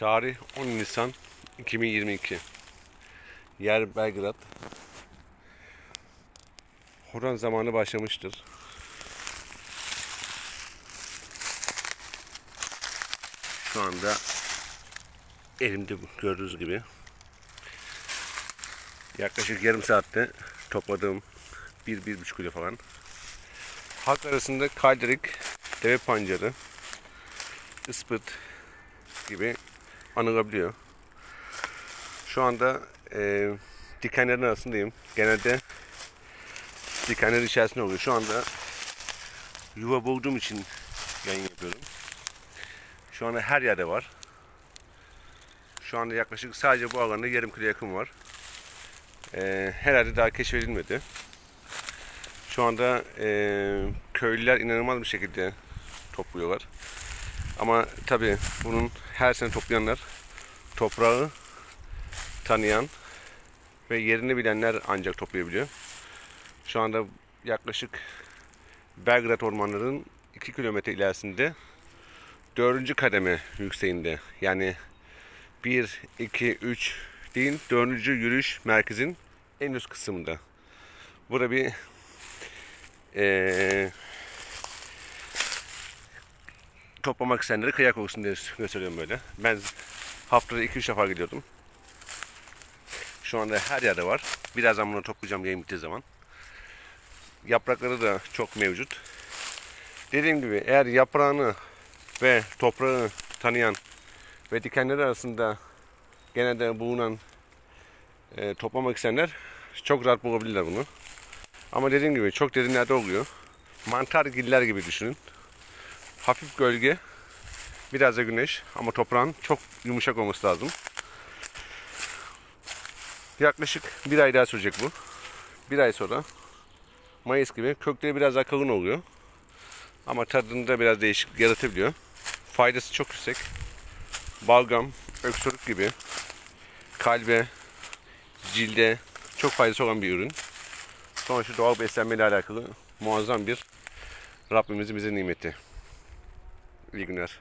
Tarih 10 Nisan 2022. Yer Belgrad. Horon zamanı başlamıştır. Şu anda elimde gördüğünüz gibi yaklaşık yarım saatte topladığım bir, bir buçuk kilo falan. Halk arasında kaldirik, deve pancarı, ıspıt gibi anılabiliyor. Şu anda e, dikenlerin arasındayım. Genelde dikenler içerisinde oluyor. Şu anda yuva bulduğum için yayın yapıyorum. Şu anda her yerde var. Şu anda yaklaşık sadece bu alanda yarım kilo yakın var. E, herhalde daha keşfedilmedi. Şu anda e, köylüler inanılmaz bir şekilde topluyorlar. Ama tabii bunun her sene toplayanlar toprağı tanıyan ve yerini bilenler ancak toplayabiliyor. Şu anda yaklaşık Belgrad ormanlarının 2 kilometre ilerisinde 4. kademe yükseğinde yani 1, 2, 3 değil 4. yürüyüş merkezin en üst kısmında. Burada bir eee toplamak isteyenlere kıyak olsun diye gösteriyorum böyle. Ben haftada 2-3 defa gidiyordum. Şu anda her yerde var. Birazdan bunu toplayacağım yayın bittiği zaman. Yaprakları da çok mevcut. Dediğim gibi eğer yaprağını ve toprağı tanıyan ve dikenleri arasında genelde bulunan e, toplamak isteyenler çok rahat bulabilirler bunu. Ama dediğim gibi çok derinlerde oluyor. Mantar giller gibi düşünün. Hafif gölge, biraz da güneş ama toprağın çok yumuşak olması lazım. Yaklaşık bir ay daha sürecek bu. Bir ay sonra Mayıs gibi kökleri biraz daha kalın oluyor. Ama tadında biraz değişiklik yaratabiliyor. Faydası çok yüksek. Balgam, öksürük gibi kalbe, cilde çok faydası olan bir ürün. Sonuçta doğal beslenmeyle alakalı muazzam bir Rabbimizin bize nimeti. İyi.